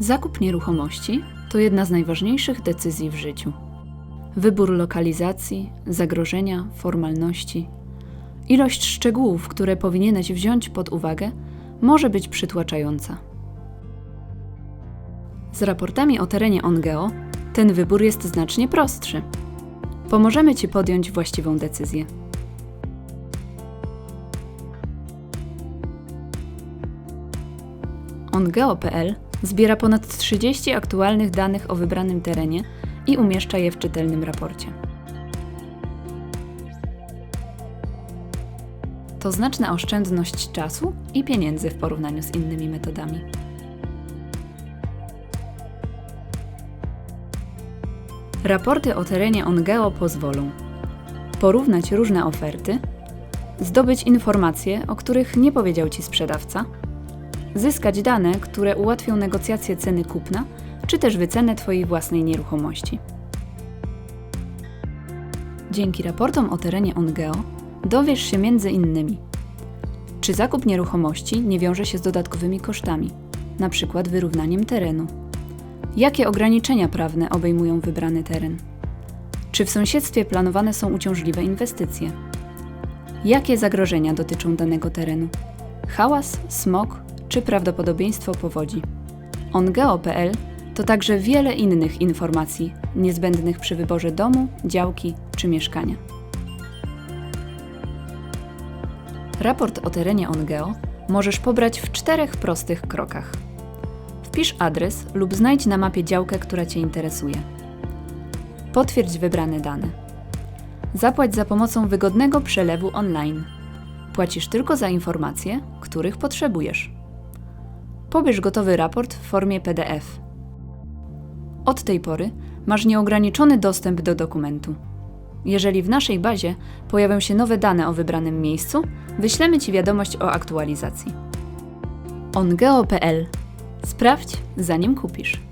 Zakup nieruchomości to jedna z najważniejszych decyzji w życiu. Wybór lokalizacji, zagrożenia, formalności, ilość szczegółów, które powinieneś wziąć pod uwagę, może być przytłaczająca. Z raportami o terenie OnGeo ten wybór jest znacznie prostszy. Pomożemy Ci podjąć właściwą decyzję. OnGeo.pl zbiera ponad 30 aktualnych danych o wybranym terenie i umieszcza je w czytelnym raporcie. To znaczna oszczędność czasu i pieniędzy w porównaniu z innymi metodami. Raporty o terenie OnGeo pozwolą porównać różne oferty, zdobyć informacje, o których nie powiedział Ci sprzedawca, zyskać dane, które ułatwią negocjacje ceny kupna, czy też wycenę Twojej własnej nieruchomości. Dzięki raportom o terenie OnGeo dowiesz się między innymi, czy zakup nieruchomości nie wiąże się z dodatkowymi kosztami, np. wyrównaniem terenu, jakie ograniczenia prawne obejmują wybrany teren, czy w sąsiedztwie planowane są uciążliwe inwestycje, jakie zagrożenia dotyczą danego terenu, hałas, smog czy prawdopodobieństwo powodzi. OnGeo.pl to także wiele innych informacji niezbędnych przy wyborze domu, działki czy mieszkania. Raport o terenie OnGeo możesz pobrać w czterech prostych krokach. Wpisz adres lub znajdź na mapie działkę, która Cię interesuje. Potwierdź wybrane dane. Zapłać za pomocą wygodnego przelewu online. Płacisz tylko za informacje, których potrzebujesz. Pobierz gotowy raport w formie PDF. Od tej pory masz nieograniczony dostęp do dokumentu. Jeżeli w naszej bazie pojawią się nowe dane o wybranym miejscu, wyślemy Ci wiadomość o aktualizacji. OnGeo.pl Sprawdź, zanim kupisz.